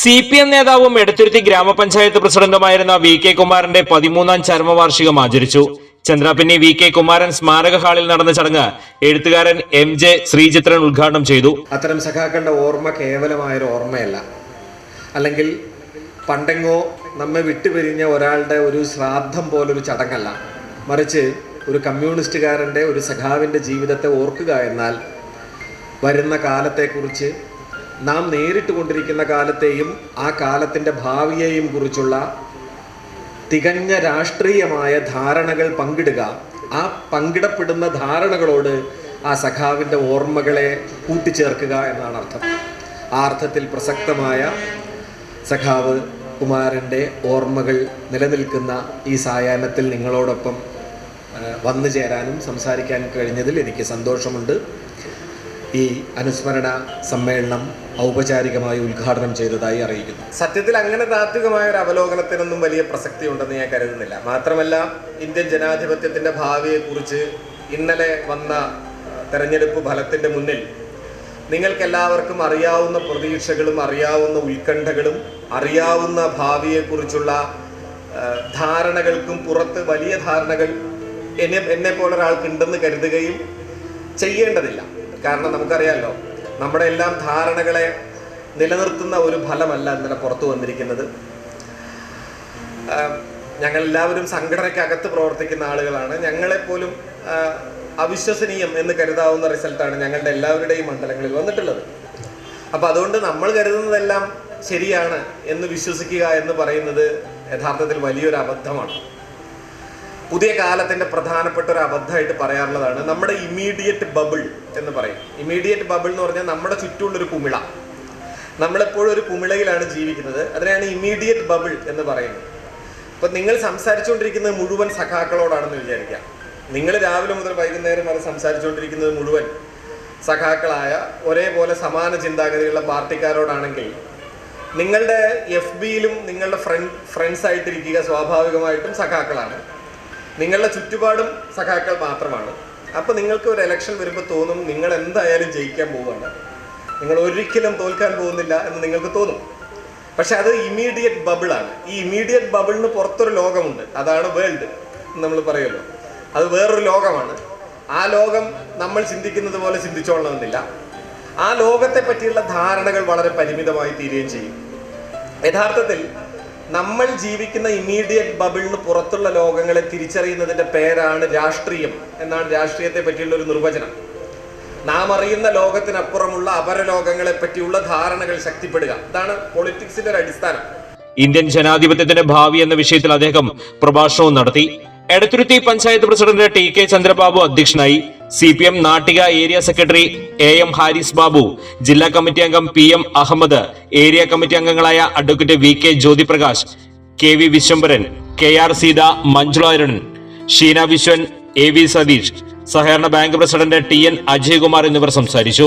C P M നേതാവും എടത്തുരുത്തി ഗ്രാമപഞ്ചായത്ത് പ്രസിഡന്റുമായിരുന്ന V K കുമാരന്റെ പതിമൂന്നാം ചരമവാർഷികം ആചരിച്ചു. ചന്ദ്രാപിന്നി വി കെ കുമാരൻ സ്മാരക ഹാളിൽ നടന്ന ചടങ്ങ് എഴുത്തുകാരൻ എം ജെ ശ്രീചിത്രൻ ഉദ്ഘാടനം ചെയ്തു. അത്തരം സഖാക്കളുടെ ഓർമ്മ കേവലമായൊരു ഓർമ്മയല്ല. അല്ലെങ്കിൽ പണ്ടെങ്ങോ നമ്മെ വിട്ടുപിരിഞ്ഞ ഒരാളുടെ ഒരു ശ്രാദ്ധം പോലൊരു ചടങ്ങല്ല. മറിച്ച് ഒരു കമ്മ്യൂണിസ്റ്റുകാരന്റെ ഒരു സഖാവിന്റെ ജീവിതത്തെ ഓർക്കുക എന്നാൽ വരുന്ന കാലത്തെക്കുറിച്ച് നാം നേരിട്ട് കൊണ്ടിരിക്കുന്ന കാലത്തെയും ആ കാലത്തിന്റെ ഭാവിയെയും കുറിച്ചുള്ള തികഞ്ഞ രാഷ്ട്രീയമായ ധാരണകൾ പങ്കിടുക. ആ പങ്കിടപ്പെടുന്ന ധാരണകളോട് ആ സഖാവിന്റെ ഓർമ്മകളെ കൂട്ടിച്ചേർക്കുക എന്നാണ് അർത്ഥം. ആ അർത്ഥത്തിൽ പ്രസക്തമായ സഖാവ് കുമാരന്റെ ഓർമ്മകൾ നിലനിൽക്കുന്ന ഈ സായാഹ്നത്തിൽ നിങ്ങളോടൊപ്പം വന്നു ചേരാനും സംസാരിക്കാനും കഴിഞ്ഞതിൽ എനിക്ക് സന്തോഷമുണ്ട്. ഈ അനുസ്മരണ സമ്മേളനം ഔപചാരികമായി ഉദ്ഘാടനം ചെയ്തതായി അറിയിക്കുന്നു. സത്യത്തിൽ അങ്ങനെ താത്വികമായ ഒരു അവലോകനത്തിനൊന്നും വലിയ പ്രസക്തി ഉണ്ടെന്ന് ഞാൻ കരുതുന്നില്ല. മാത്രമല്ല ഇന്ത്യൻ ജനാധിപത്യത്തിന്റെ ഭാവിയെക്കുറിച്ച് ഇന്നലെ വന്ന തെരഞ്ഞെടുപ്പ് ഫലത്തിന്റെ മുന്നിൽ നിങ്ങൾക്കെല്ലാവർക്കും അറിയാവുന്ന പ്രതീക്ഷകളും അറിയാവുന്ന ഉത്കണ്ഠകളും അറിയാവുന്ന ഭാവിയെക്കുറിച്ചുള്ള ധാരണകൾക്കും പുറത്ത് വലിയ ധാരണകൾ എന്നെ എന്നെ പോലെ ഒരാൾക്കുണ്ടെന്ന് കരുതുകയും ചെയ്യേണ്ടതില്ല. കാരണം നമുക്കറിയാമല്ലോ നമ്മുടെ എല്ലാം ധാരണകളെ നിലനിർത്തുന്ന ഒരു ഫലമല്ല ഇന്നലെ പുറത്തു വന്നിരിക്കുന്നത്. ഞങ്ങൾ എല്ലാവരും സംഘടനയ്ക്കകത്ത് പ്രവർത്തിക്കുന്ന ആളുകളാണ്. ഞങ്ങളെപ്പോലും അവിശ്വസനീയം എന്ന് കരുതാവുന്ന റിസൾട്ടാണ് ഞങ്ങളുടെ എല്ലാവരുടെയും മണ്ഡലങ്ങളിൽ വന്നിട്ടുള്ളത്. അപ്പോൾ അതുകൊണ്ട് നമ്മൾ കരുതുന്നതെല്ലാം ശരിയാണ് എന്ന് വിശ്വസിക്കുക എന്ന് പറയുന്നത് യഥാർത്ഥത്തിൽ വലിയൊരു അബദ്ധമാണ്. പുതിയ കാലത്തിന്റെ പ്രധാനപ്പെട്ട ഒരു അബദ്ധമായിട്ട് പറയാറുള്ളതാണ് നമ്മുടെ ഇമ്മീഡിയറ്റ് ബബിൾ എന്ന് പറയും. ഇമ്മീഡിയറ്റ് ബബിൾ എന്ന് പറഞ്ഞാൽ നമ്മുടെ ചുറ്റുമുള്ളൊരു കുമിള. നമ്മളെപ്പോഴും ഒരു കുമിളയിലാണ് ജീവിക്കുന്നത്. അതിനെയാണ് ഇമ്മീഡിയറ്റ് ബബിൾ എന്ന് പറയുന്നത്. ഇപ്പം നിങ്ങൾ സംസാരിച്ചുകൊണ്ടിരിക്കുന്നത് മുഴുവൻ സഖാക്കളോടാണെന്ന് വിചാരിക്കാം. നിങ്ങൾ രാവിലെ മുതൽ വൈകുന്നേരം വരെ സംസാരിച്ചുകൊണ്ടിരിക്കുന്നത് മുഴുവൻ സഖാക്കളായ ഒരേപോലെ സമാന ചിന്താഗതിയുള്ള പാർട്ടിക്കാരോടാണെങ്കിൽ നിങ്ങളുടെ എഫ് ബിയിലും നിങ്ങളുടെ ഫ്രണ്ട് ഫ്രണ്ട്സ് ആയിട്ടിരിക്കുക സ്വാഭാവികമായിട്ടും സഖാക്കളാണ്. നിങ്ങളുടെ ചുറ്റുപാടും സഖാക്കൾ മാത്രമാണ്. അപ്പോൾ നിങ്ങൾക്ക് ഒരു ഇലക്ഷൻ വരുമ്പോൾ തോന്നും നിങ്ങൾ എന്തായാലും ജയിക്കാൻ പോവുകയാണ്. നിങ്ങൾ ഒരിക്കലും തോൽക്കാൻ പോകുന്നില്ല എന്ന് നിങ്ങൾക്ക് തോന്നും. പക്ഷെ അത് ഇമീഡിയറ്റ് ബബിളാണ് ഈ ഇമീഡിയറ്റ് ബബിളിന് പുറത്തൊരു ലോകമുണ്ട്. അതാണ് വേൾഡ് നമ്മൾ പറയുമല്ലോ. അത് വേറൊരു ലോകമാണ്. ആ ലോകം നമ്മൾ ചിന്തിക്കുന്നത് പോലെ ചിന്തിച്ചോളണമെന്നില്ല. ആ ലോകത്തെ പറ്റിയുള്ള ധാരണകൾ വളരെ പരിമിതമായി തീരുകയും ചെയ്യും. യഥാർത്ഥത്തിൽ നമ്മൾ ജീവിക്കുന്ന ഇമ്മീഡിയറ്റ് ബബിളിന് പുറത്തുള്ള ലോകങ്ങളെ തിരിച്ചറിയുന്നതിന്റെ പേരാണ് രാഷ്ട്രീയം എന്നാണ് രാഷ്ട്രീയത്തെ പറ്റിയുള്ള ഒരു നിർവചനം. നാം അറിയുന്ന ലോകത്തിനപ്പുറമുള്ള അപരലോകങ്ങളെ പറ്റിയുള്ള ധാരണകൾ ശക്തിപ്പെടുക. ഇതാണ് പൊളിറ്റിക്സിന്റെ ഒരു അടിസ്ഥാനം. ഇന്ത്യൻ ജനാധിപത്യത്തിന്റെ ഭാവി എന്ന വിഷയത്തിൽ അദ്ദേഹം പ്രഭാഷണവും നടത്തി. Edathuruthy panchayat president T K Chandrababu അധ്യക്ഷനായി C P M Nattika area secretary A M Haris Babu ജില്ലാ കമ്മിറ്റി അംഗം P M Ahammed area committee അംഗങ്ങളായ advocate V K Jyothiprakash K V Viswambharan K R Seetha Manjula Sheena Viswan A V Satheesh സഹകരണ bank president T N Ajaykumar എന്നിവർ സംസാരിച്ചു.